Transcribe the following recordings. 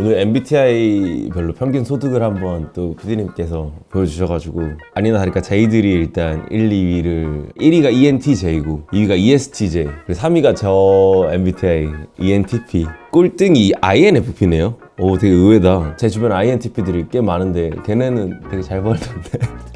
오늘 MBTI 별로 평균 소득을 한번 또 PD님께서 보여주셔가지고 아니나 다를까 저희들이 일단 1, 2위를 1위가 E ENTJ고 2위가 ESTJ 그리고 3위가 저 MBTI ENTP 꼴등이 INFP네요. 오 되게 의외다. 제 주변 INTP들이 꽤 많은데 걔네는 되게 잘 벌던데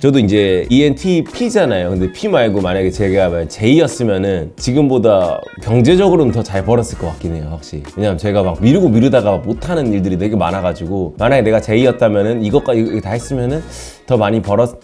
저도 이제 ENTP잖아요. 근데 P 말고 만약에 제가 J였으면은 지금보다 경제적으로는 더 잘 벌었을 것 같긴 해요, 확실히. 왜냐면 제가 막 미루고 미루다가 못하는 일들이 되게 많아가지고 만약에 내가 J였다면은 이것까지 다 했으면은 더 많이 벌었을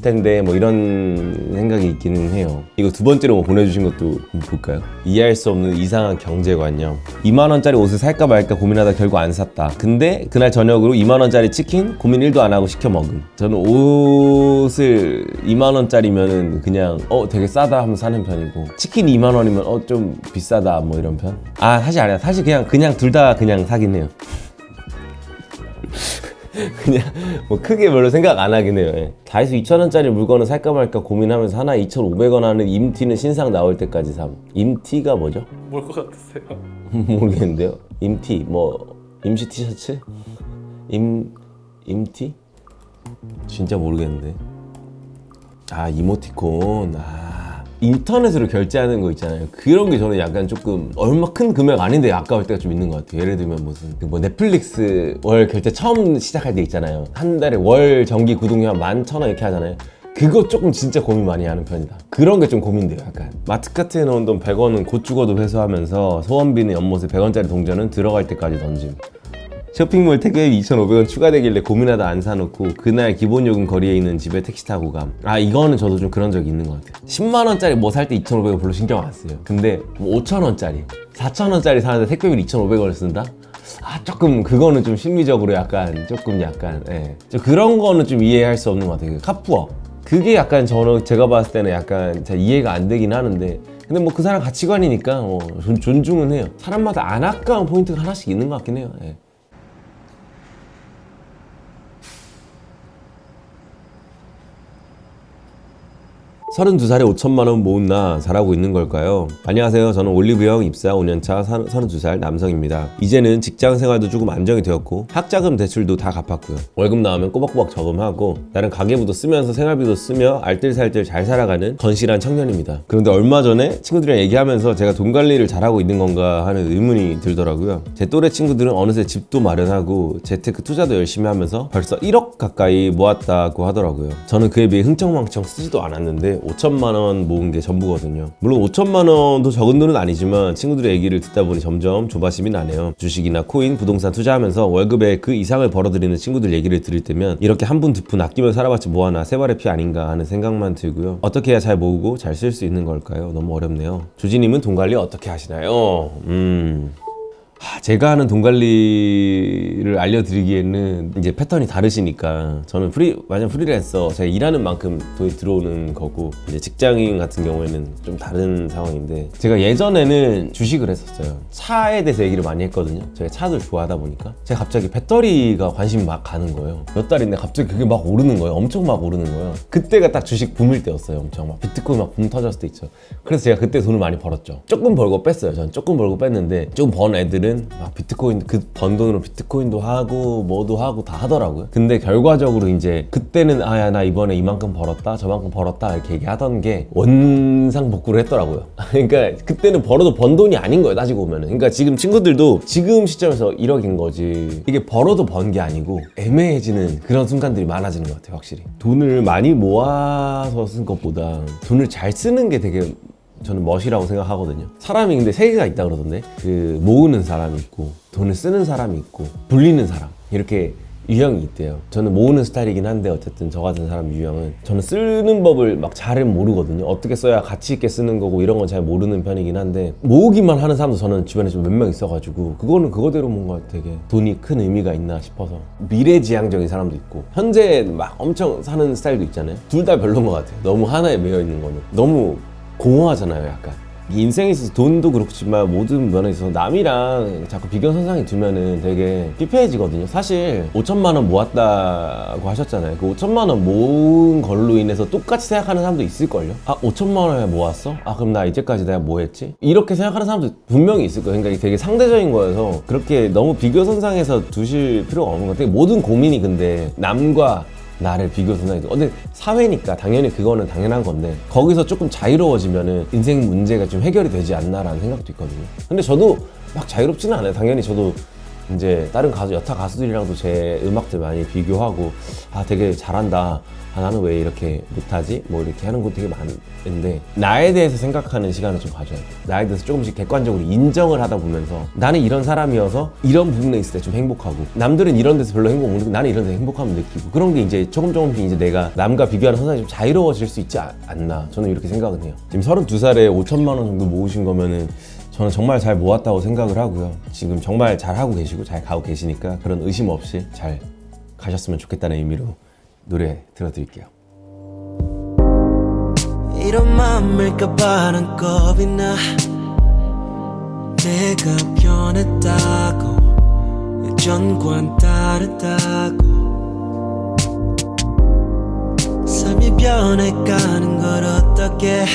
텐데 뭐 이런 생각이 있기는 해요. 이거 두 번째로 뭐 보내주신 것도 볼까요? 이해할 수 없는 이상한 경제관념. 2만 원짜리 옷을 살까 말까 고민하다 결국 안 샀다. 근데 그날 저녁으로 2만 원짜리 치킨 고민 1도 안 하고 시켜 먹음. 저는 옷을 2만 원짜리면은 그냥 어 되게 싸다 하면 사는 편이고 치킨 2만 원이면 어 좀 비싸다 뭐 이런 편. 아 사실 아니야. 사실 그냥 그냥 둘 다 그냥 사긴 해요. 그냥 뭐 크게 별로 생각 안 하긴 해요. 예. 다이소 2,000원짜리 물건을 살까 말까 고민하면서 하나 2,500원 하는 임티는 신상 나올 때까지 삼. 임티가 뭐죠? 뭘 것 같으세요? 모르겠는데요. 임티 뭐 임시 티셔츠? 임 임티? 진짜 모르겠는데. 아 이모티콘. 아 인터넷으로 결제하는 거 있잖아요. 그런 게 저는 약간 조금 얼마 큰 금액 아닌데 아까울 때가 좀 있는 것 같아요. 예를 들면 무슨 그뭐 넷플릭스 월 결제 처음 시작할 때 있잖아요. 한 달에 월 정기 구독료 한 만 천 원 이렇게 하잖아요. 그거 조금 진짜 고민 많이 하는 편이다. 그런 게 좀 고민돼요, 약간. 마트카트에 넣은 돈 100원은 곧 죽어도 회수하면서 소원비는 연못에 100원짜리 동전은 들어갈 때까지 던짐. 쇼핑몰 택배비 2,500원 추가되길래 고민하다 안 사놓고 그날 기본요금 거리에 있는 집에 택시 타고 감. 아 이거는 저도 좀 그런 적이 있는 것 같아요. 10만 원짜리 뭐 살 때 2,500원 별로 신경 안 써요. 근데 뭐 5천 원짜리, 4천 원짜리 사는데 택배비 2,500원을 쓴다? 아 조금 그거는 좀 심리적으로 약간 조금 약간 예. 저 그런 거는 좀 이해할 수 없는 것 같아요. 그 카푸어. 그게 약간 저는 제가 봤을 때는 약간 잘 이해가 안 되긴 하는데 근데 뭐 그 사람 가치관이니까 뭐 존, 존중은 해요. 사람마다 안 아까운 포인트가 하나씩 있는 것 같긴 해요. 예. 32살에 5천만 원 모은 나 잘하고 있는 걸까요? 안녕하세요. 저는 올리브영 입사 5년차 32살 남성입니다. 이제는 직장 생활도 조금 안정이 되었고 학자금 대출도 다 갚았고요. 월급 나오면 꼬박꼬박 저금하고 나름 가계부도 쓰면서 생활비도 쓰며 알뜰살뜰 잘 살아가는 건실한 청년입니다. 그런데 얼마 전에 친구들이랑 얘기하면서 제가 돈 관리를 잘하고 있는 건가 하는 의문이 들더라고요. 제 또래 친구들은 어느새 집도 마련하고 재테크 투자도 열심히 하면서 벌써 1억 가까이 모았다고 하더라고요. 저는 그에 비해 흥청망청 쓰지도 않았는데 5천만 원 모은 게 전부거든요. 물론 5천만 원도 적은 돈은 아니지만 친구들의 얘기를 듣다 보니 점점 조바심이 나네요. 주식이나 코인, 부동산 투자하면서 월급의 그 이상을 벌어들이는 친구들 얘기를 들을 때면 이렇게 한푼두푼 아끼며 살아봤지 뭐하나 세발의 피 아닌가 하는 생각만 들고요. 어떻게 해야 잘 모으고 잘 쓸 수 있는 걸까요? 너무 어렵네요. 주지님은 돈 관리 어떻게 하시나요? 음. 하, 제가 하는 돈 관리를 알려드리기에는 이제 패턴이 다르시니까 저는 프리 완전 프리랜서 제가 일하는 만큼 돈이 들어오는 거고 이제 직장인 같은 경우에는 좀 다른 상황인데 제가 예전에는 주식을 했었어요. 차에 대해서 얘기를 많이 했거든요. 제가 차를 좋아하다 보니까. 제가 갑자기 배터리가 관심이 막 가는 거예요. 몇 달인데 갑자기 그게 막 오르는 거예요. 엄청 막 오르는 거예요. 그때가 딱 주식 붐일 때였어요. 엄청 막 비트코인 막 붐 터졌을 때 있죠. 그래서 제가 그때 돈을 많이 벌었죠. 조금 벌고 뺐어요. 저는 조금 벌고 뺐는데 조금 번 애들은 막 비트코인 그 번 돈으로 비트코인도 하고 뭐도 하고 다 하더라고요. 근데 결과적으로 이제 그때는 아야 나 이번에 이만큼 벌었다 저만큼 벌었다 이렇게 얘기하던 게 원상 복구를 했더라고요. 그러니까 그때는 벌어도 번 돈이 아닌 거예요 따지고 보면은. 그러니까 지금 친구들도 지금 시점에서 1억인 거지. 이게 벌어도 번 게 아니고 애매해지는 그런 순간들이 많아지는 것 같아요 확실히. 돈을 많이 모아서 쓴 것보다 돈을 잘 쓰는 게 되게 저는 멋이라고 생각하거든요. 사람이 근데 세 개가 있다 그러던데 그 모으는 사람이 있고 돈을 쓰는 사람이 있고 불리는 사람 이렇게 유형이 있대요. 저는 모으는 스타일이긴 한데 어쨌든 저 같은 사람 유형은 저는 쓰는 법을 막 잘은 모르거든요. 어떻게 써야 가치 있게 쓰는 거고 이런 건 잘 모르는 편이긴 한데 모으기만 하는 사람도 저는 주변에 좀 몇 명 있어가지고 그거는 그거대로 뭔가 되게 돈이 큰 의미가 있나 싶어서 미래지향적인 사람도 있고 현재 막 엄청 사는 스타일도 있잖아요. 둘 다 별로인 것 같아요. 너무 하나에 매여 있는 거는 너무 공허하잖아요, 약간. 인생에 있어서 돈도 그렇지만 모든 면에 있어서 남이랑 자꾸 비교 선상에 두면은 되게 피폐해지거든요. 사실 5천만 원 모았다고 하셨잖아요. 그 5천만 원 모은 걸로 인해서 똑같이 생각하는 사람도 있을걸요? 아, 5천만 원에 모았어? 아, 그럼 나 이제까지 내가 뭐 했지? 이렇게 생각하는 사람도 분명히 있을 거예요. 그러니까 되게 상대적인 거여서 그렇게 너무 비교 선상에서 두실 필요가 없는 것 같아요. 모든 고민이 근데 남과 나를 비교 두. 근데 사회니까 당연히 그거는 당연한 건데 거기서 조금 자유로워지면은 인생 문제가 좀 해결이 되지 않나라는 생각도 있거든요. 근데 저도 막 자유롭지는 않아요. 당연히 저도 이제 다른 가수 여타 가수들이랑도 제 음악들 많이 비교하고 아 되게 잘한다. 아 나는 왜 이렇게 못하지? 뭐 이렇게 하는 거 되게 많은데 나에 대해서 생각하는 시간을 좀 가져야 돼. 나에 대해서 조금씩 객관적으로 인정을 하다 보면서 나는 이런 사람이어서 이런 부분에 있을 때 좀 행복하고 남들은 이런 데서 별로 행복 못 느끼고 나는 이런 데서 행복함을 느끼고 그런 게 이제 조금 조금씩 이제 내가 남과 비교하는 선상이 좀 자유로워질 수 있지 않- 않나 저는 이렇게 생각은 해요. 지금 32살에 5천만 원 정도 모으신 거면은 저는 정말 잘 모았다고 생각을 하고요. 지금 정말 잘 하고 계시고 잘 가고 계시니까 그런 의심 없이 잘 가셨으면 좋겠다는 의미로 노래 들어드릴게요. 이런 맘일까봐 난 겁이 나 내가 변했다고 예전과는 다르다고 삶이 변해가는 걸 어떻게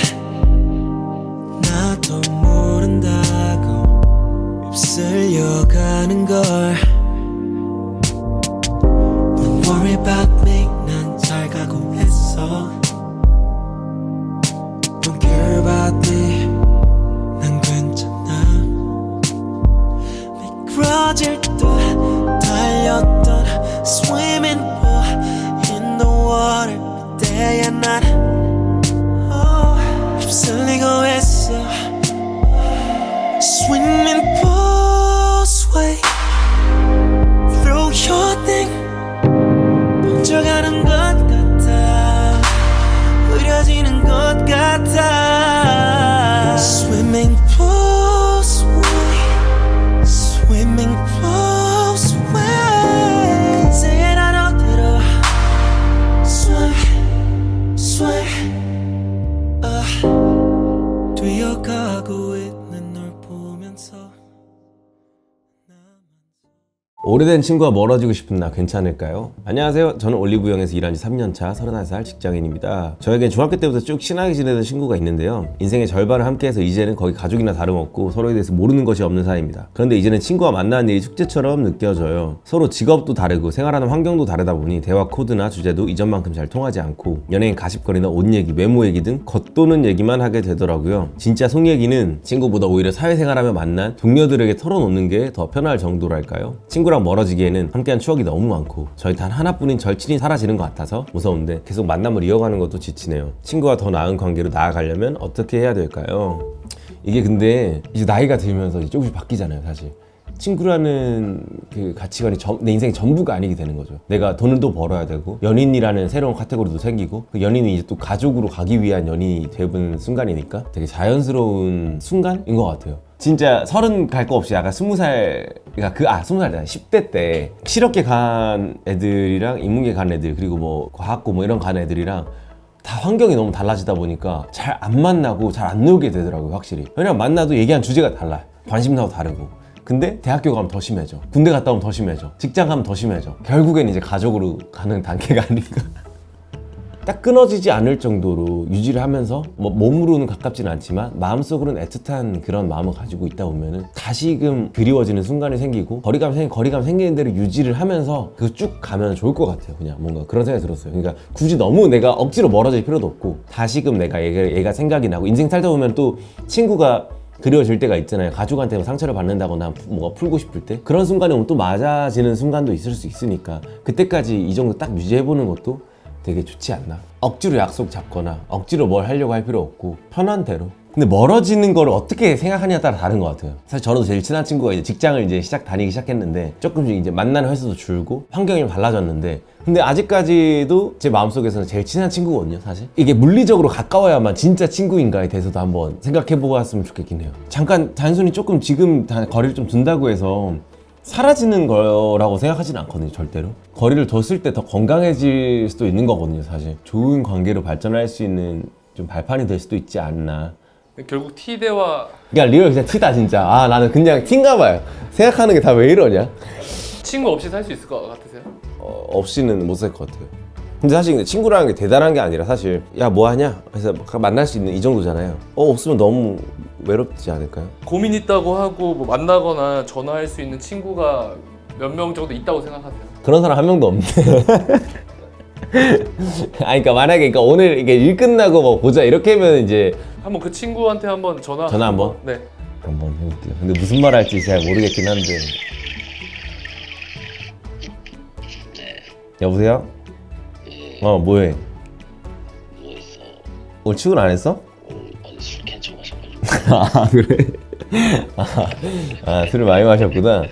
오래된 친구와 멀어지고 싶은 나 괜찮을까요? 안녕하세요. 저는 올리브영에서 일한 지 3년차 31살 직장인입니다. 저에겐 중학교 때부터 쭉 친하게 지내던 친구가 있는데요. 인생의 절반을 함께해서 이제는 거의 가족이나 다름없고 서로에 대해서 모르는 것이 없는 사이입니다. 그런데 이제는 친구와 만나는 일이 축제처럼 느껴져요. 서로 직업도 다르고 생활하는 환경도 다르다 보니 대화 코드나 주제도 이전만큼 잘 통하지 않고 연예인 가십거리나 옷 얘기, 외모 얘기 등 겉도는 얘기만 하게 되더라고요. 진짜 속 얘기는 친구보다 오히려 사회생활하며 만난 동료들에게 털어놓는 게 더 편할 정도랄까요? 친구랑 멀 어지기에는 함께한 추억이 너무 많고 저희 단 하나뿐인 절친이 사라지는 것 같아서 무서운데 계속 만남을 이어가는 것도 지치네요. 친구와 더 나은 관계로 나아가려면 어떻게 해야 될까요? 이게 근데 이제 나이가 들면서 이제 조금씩 바뀌잖아요, 사실. 친구라는 그 가치관이 전- 내 인생의 전부가 아니게 되는 거죠. 내가 돈을 또 벌어야 되고 연인이라는 새로운 카테고리도 생기고 그 연인이 이제 또 가족으로 가기 위한 연인이 되는 순간이니까 되게 자연스러운 순간인 것 같아요. 진짜 서른 갈 거 없이 약간 스무 살, 그러니까 그, 아, 스무 살이다. 10대 때 실업계 간 애들이랑 인문계 간 애들, 그리고 뭐 과학고 뭐 이런 간 애들이랑 다 환경이 너무 달라지다 보니까 잘 안 만나고 잘 안 놀게 되더라고요, 확실히. 왜냐면 만나도 얘기한 주제가 달라요. 관심사도 다르고. 근데 대학교 가면 더 심해져. 군대 갔다 오면 더 심해져. 직장 가면 더 심해져. 결국엔 이제 가족으로 가는 단계가 아닌가. 딱 끊어지지 않을 정도로 유지를 하면서 뭐 몸으로는 가깝지는 않지만 마음속으로는 애틋한 그런 마음을 가지고 있다 보면은 다시금 그리워지는 순간이 생기고 거리감 생 거리감 생기는 대로 유지를 하면서 그 쭉 가면 좋을 것 같아요. 그냥 뭔가 그런 생각이 들었어요. 그러니까 굳이 너무 내가 억지로 멀어질 필요도 없고 다시금 내가 얘가, 얘가 생각이 나고 인생 살다 보면 또 친구가 그리워질 때가 있잖아요. 가족한테 뭐 상처를 받는다거나 뭐가 풀고 싶을 때 그런 순간에 오면 또 맞아지는 순간도 있을 수 있으니까 그때까지 이 정도 딱 유지해보는 것도 되게 좋지 않나. 억지로 약속 잡거나 억지로 뭘 하려고 할 필요 없고 편한 대로. 근데 멀어지는 걸 어떻게 생각하냐에 따라 다른 것 같아요. 사실 저도 제일 친한 친구가 이제 직장을 이제 시작 다니기 시작했는데 조금씩 이제 만나는 횟수도 줄고 환경이 좀 달라졌는데 근데 아직까지도 제 마음속에서는 제일 친한 친구거든요, 사실. 이게 물리적으로 가까워야만 진짜 친구인가에 대해서도 한번 생각해 보고 왔으면 좋겠긴 해요. 잠깐 단순히 조금 지금 다 거리를 좀 둔다고 해서 사라지는 거라고 생각하지는 않거든요, 절대로. 거리를 뒀을 때 더 건강해질 수도 있는 거거든요, 사실. 좋은 관계로 발전할 수 있는 좀 발판이 될 수도 있지 않나. 결국 T 대화 그냥 리얼 진짜 티다 진짜 아 나는 그냥 티인가 봐요 생각하는 게 다 왜 이러냐 친구 없이 살 수 있을 것 같으세요? 어, 없이는 못 살 것 같아요 근데 사실 친구라는 게 대단한 게 아니라 사실 야 뭐 하냐 해서 만날 수 있는 이 정도잖아요 어 없으면 너무 외롭지 않을까요? 고민 있다고 하고 뭐 만나거나 전화할 수 있는 친구가 몇 명 정도 있다고 생각하세요? 그런 사람 한 명도 없는데 아니 그러니까 만약에 그러니까 오늘 이게 일 끝나고 뭐 보자 이렇게 하면 이제 한번 그 친구한테 한번 전화 전화 한번? 네 한번 해볼게요 근데 무슨 말 할지 잘 모르겠긴 한데 여보세요? 어 뭐해? 누워있어. 오늘 출근 안 했어? 오늘 많이 술. 아 그래? 아, 아 술을 많이 마셨구나?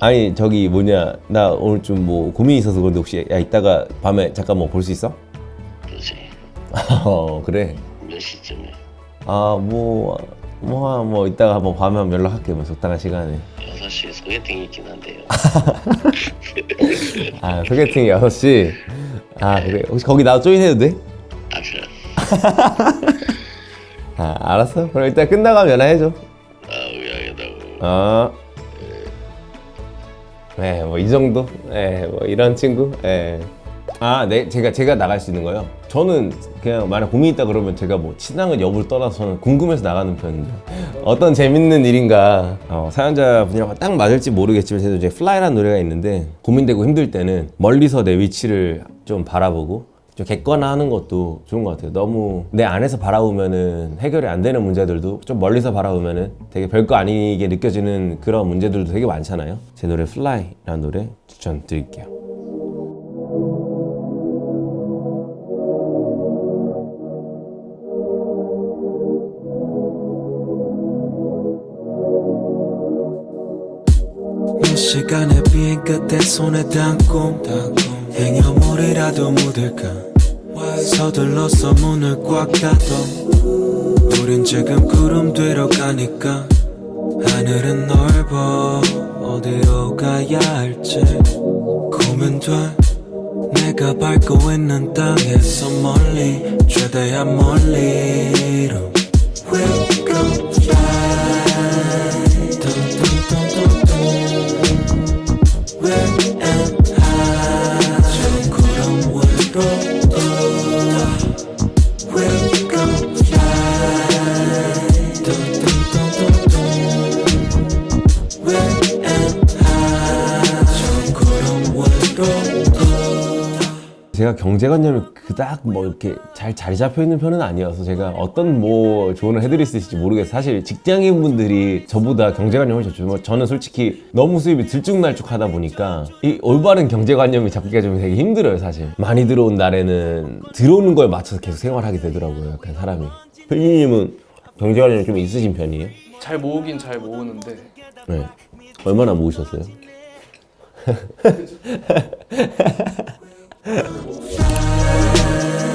아니 저기 뭐냐 나 오늘 좀 뭐 고민이 있어서 그런데 혹시 야 이따가 밤에 잠깐 뭐 볼 수 있어? 그러지. 어 그래 몇 시쯤에? 아뭐뭐뭐 뭐, 뭐 이따가 한번 밤에 한번 연락할게 뭐 적당한 시간에 6시에 소개팅 있긴 한데요. 아 소개팅이 6시 아 그래 혹시 거기 나도 조인해도 돼? 아, 그래. 아 알았어 그럼 일단 끝나가면 연락해줘 아, 미안하다고. 어. 네, 뭐 이 정도? 네, 뭐 이런 친구? 네. 아, 네, 제가 제가 나갈 수 있는 거요. 저는 그냥 만약 고민 있다 그러면 제가 뭐 친한은 여부를 떠나서 저는 궁금해서 나가는 편이죠. 어떤 재밌는 일인가. 어, 사연자 분이랑 딱 맞을지 모르겠지만 저도 이제 플라이라는 노래가 있는데 고민되고 힘들 때는 멀리서 내 위치를 좀 바라보고 좀 객관화하는 것도 좋은 것 같아요. 너무 내 안에서 바라보면은 해결이 안 되는 문제들도 좀 멀리서 바라보면은 되게 별거 아니게 느껴지는 그런 문제들도 되게 많잖아요. 제 노래 Fly라는 노래 추천드릴게요. 이 시간에 비행 끝에 손에 담고 행여물이라도 묻을까 서둘러서 문을 꽉 닫어. 우린 지금 구름 뒤로 가니까 하늘은 넓어. 어디로 가야 할지 고민돼. 내가 밟고 있는 땅에서 멀리 최대한 멀리로. We'll go fly 제가 경제관념이 그닥 뭐 이렇게 잘 자리 잡혀 있는 편은 아니어서 제가 어떤 뭐 조언을 해드릴 수 있을지 모르겠어요. 사실 직장인 분들이 저보다 경제관념을 좋죠. 뭐 저는 솔직히 너무 수입이 들쭉날쭉하다 보니까 이 올바른 경제관념이 잡기가 좀 되게 힘들어요, 사실. 많이 들어온 날에는 들어오는 거에 맞춰서 계속 생활하게 되더라고요, 약간 사람이. 필리님은 경제관념이 좀 있으신 편이에요? 잘 모으긴 잘 모으는데 네. 얼마나 모으셨어요? 呵。